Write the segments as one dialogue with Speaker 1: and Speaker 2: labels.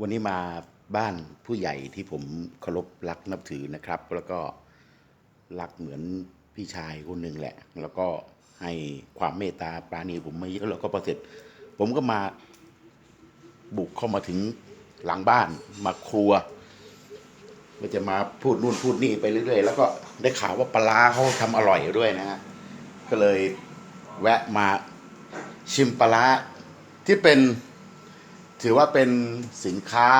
Speaker 1: วันนี้มาบ้านผู้ใหญ่ที่ผมเคารพรักนับถือนะครับ แล้วก็รักเหมือนพี่ชายคนหนึ่งแหละ แล้วก็ให้ความเมตตาปราณีผมมาเยอะแล้วก็ประเสร็จ ผมก็มาบุกเข้ามาถึงหลังบ้านมาครัวก็จะมาพูดนู่นพูดนี่ไปเรื่อยๆ แล้วก็ได้ข่าวว่าปลาร้าเขาทำอร่อยด้วยนะฮะก็เลยแวะมาชิมปลาร้าที่เป็น ถือว่าเป็นสินค้า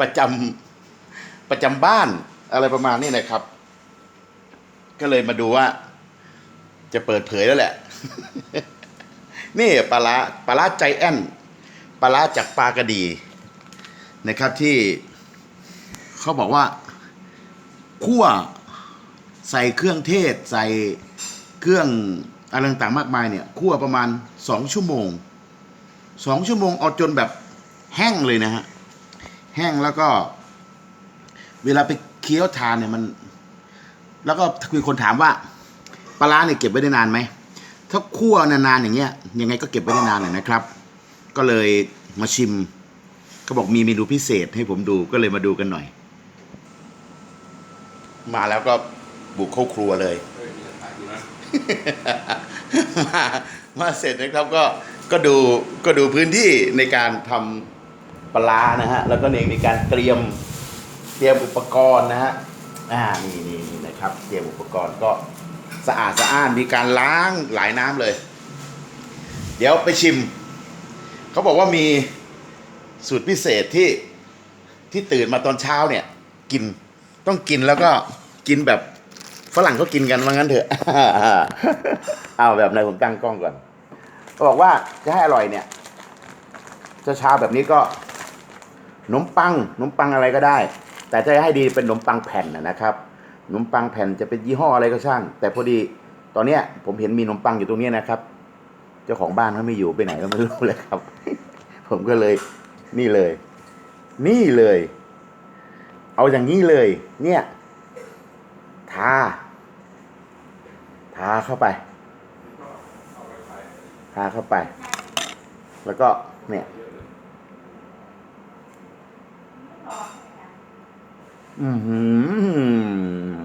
Speaker 1: ประจำประจำบ้านอะไรประมาณนี้นะครับ ก็เลยมาดูว่า จะเปิดเผยแล้วแหละ นี่ปลาปลาใจแอนปลาร้าจากปลากระดีนะครับที่เขาบอกว่าคั่วใส่เครื่องเทศ ใส่เครื่องอะไรต่างๆมากมายเนี่ยคั่วประมาณสองชั่วโมง สองชั่วโมงเอาจนแบบแห้งเลยนะฮะ แห้งแล้วก็ เวลาไปเคี้ยวทานเนี่ยมัน แล้วก็มีคนถามว่าปลาร้าเนี่ยเก็บไว้ได้นานไหม ถ้าคั่วนานๆอย่างเงี้ย ยังไงก็เก็บไว้ได้นานเลยนะครับ ก็เลยมาชิมก็บอกมีเมนูพิเศษให้ผมดูก็เลยมาดูกันหน่อย มาแล้วก็บุกเข้าครัวเลย มามาเสร็จนะครับก็ ก็ดูก็ดูพื้นที่ในการทำปลานะฮะแล้วก็ในในการเตรียมเตรียมอุปกรณ์นะฮะอ่านี่นี่นี่นะครับ เตรียมอุปกรณ์ก็สะอาดสะอ้านมีการล้างหลายน้ำเลย เดี๋ยวไปชิม เขาบอกว่ามีสูตรพิเศษที่ที่ตื่นมาตอนเช้าเนี่ยกินต้องกินแล้วก็กินแบบฝรั่งเขากินกันว่างั้นเถอะ เอาแบบไหนผมตั้งกล้องก่อน เขาบอกว่าจะให้อร่อยเนี่ยจะเช้าแบบนี้ก็ขนมปังขนมปังอะไรก็ได้ แต่จะให้ดีเป็นขนมปังแผ่นนะครับขนมปังแผ่นจะเป็นยี่ห้ออะไรก็ช่าง แต่พอดีตอนเนี้ย ผมเห็นมีขนมปังอยู่ตรงนี้นะครับ เจ้าของบ้านเขาไม่อยู่ไปไหนก็ไม่รู้เลยครับ ผมก็เลย นี่เลย นี่เลย เอาอย่างนี้เลย เนี่ย ทา ทาเข้าไป ทาเข้าไป แล้วก็เนี่ยอือหือ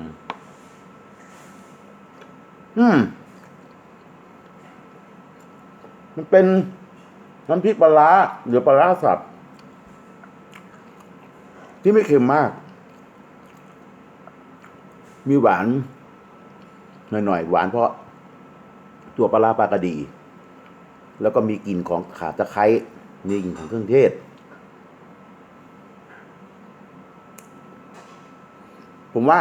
Speaker 1: อืมมันเป็นน้ำพริกปลาหรือปลาสับที่ไม่เค็มมาก มีหวาน หน่อยๆ หวานเพราะ ตัวปลาปลากระดี แล้วก็มีกลิ่นของขาตะไคร้มีกลิ่นของเครื่องเทศ ผมว่า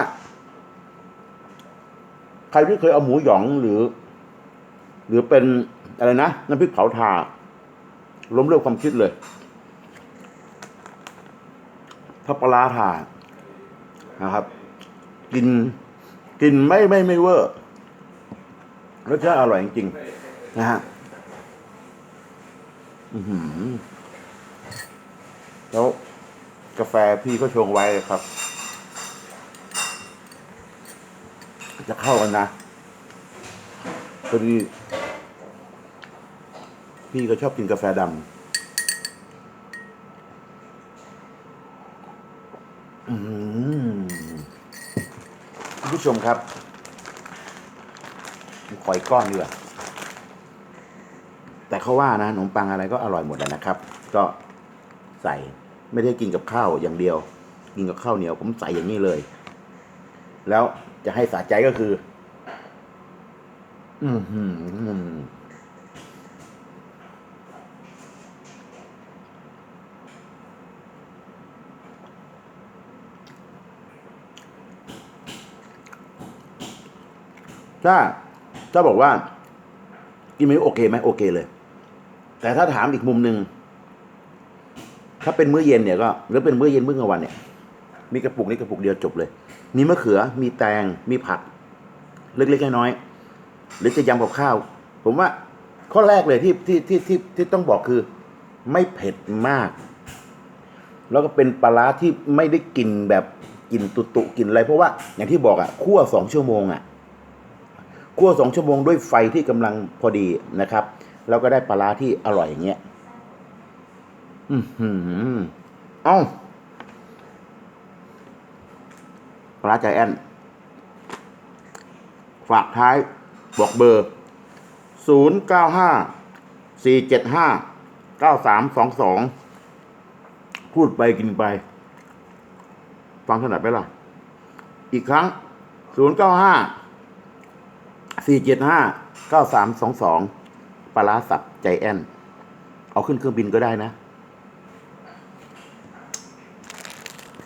Speaker 1: ใครที่เคยเอาหมูหยองหรือ หรือเป็นอะไรนะน้ำพริกเผาทาล้มเลิกความคิดเลย ถ้าปลาร้าทานะครับ กินกินไม่ไม่ไม่เวอร์รสชาติอร่อยจริงๆนะฮะ แล้วกาแฟพี่ก็ชงไว้ครับ จะเข้ากันนะพอดีพี่ก็ชอบกินกาแฟดำคุณผู้ชมครับ ขอยก้อนดีกว่า แต่เขาว่านะขนมปังอะไรก็อร่อยหมดแล้วนะครับ ก็ใส่ไม่ได้กินกับข้าวอย่างเดียว กินกับข้าวเหนียวผมใส่อย่างนี้เลย แล้วจะให้สะใจก็คือ อือหือถ้าถ้าบอกว่ากินไม่โอเคไหมโอเคเลย แต่ถ้าถามอีกมุมหนึ่งถ้าเป็นมื้อเย็นเนี่ยก็หรือเป็นมื้อเย็นมื้อกลางวันเนี่ย มีกระปุกนี้กระปุกเดียวจบเลย มีมะเขือมีแตงมีผัก เล็กๆน้อยๆหรือจะยำกับข้าว ผมว่าข้อแรกเลยที่ที่ที่ที่ที่ต้องบอกคือ ไม่เผ็ดมาก แล้วก็เป็นปลาร้าที่ไม่ได้กลินแบบกลินตุตุกลินอะไรเพราะว่าอย่างที่บอกอะคั่วสองชั่วโมงอะคั่วสองชั่วโมงด้วยไฟที่กำลังพอดีนะครับ แล้วก็ได้ปลาร้าที่อร่อยอย่างเงี้ยอืมเอ้าปลาใจแอนฝากท้ายบอกเบอร์ 0 9 5 4 7 5 9 3 2 2 พูดไปกินไป ฟังถนัดไหมล่ะ อีกครั้ง 0 9 5 4 7 5 9 3 2 2 ปลาสับใจแอน เอาขึ้นเครื่องบินก็ได้นะ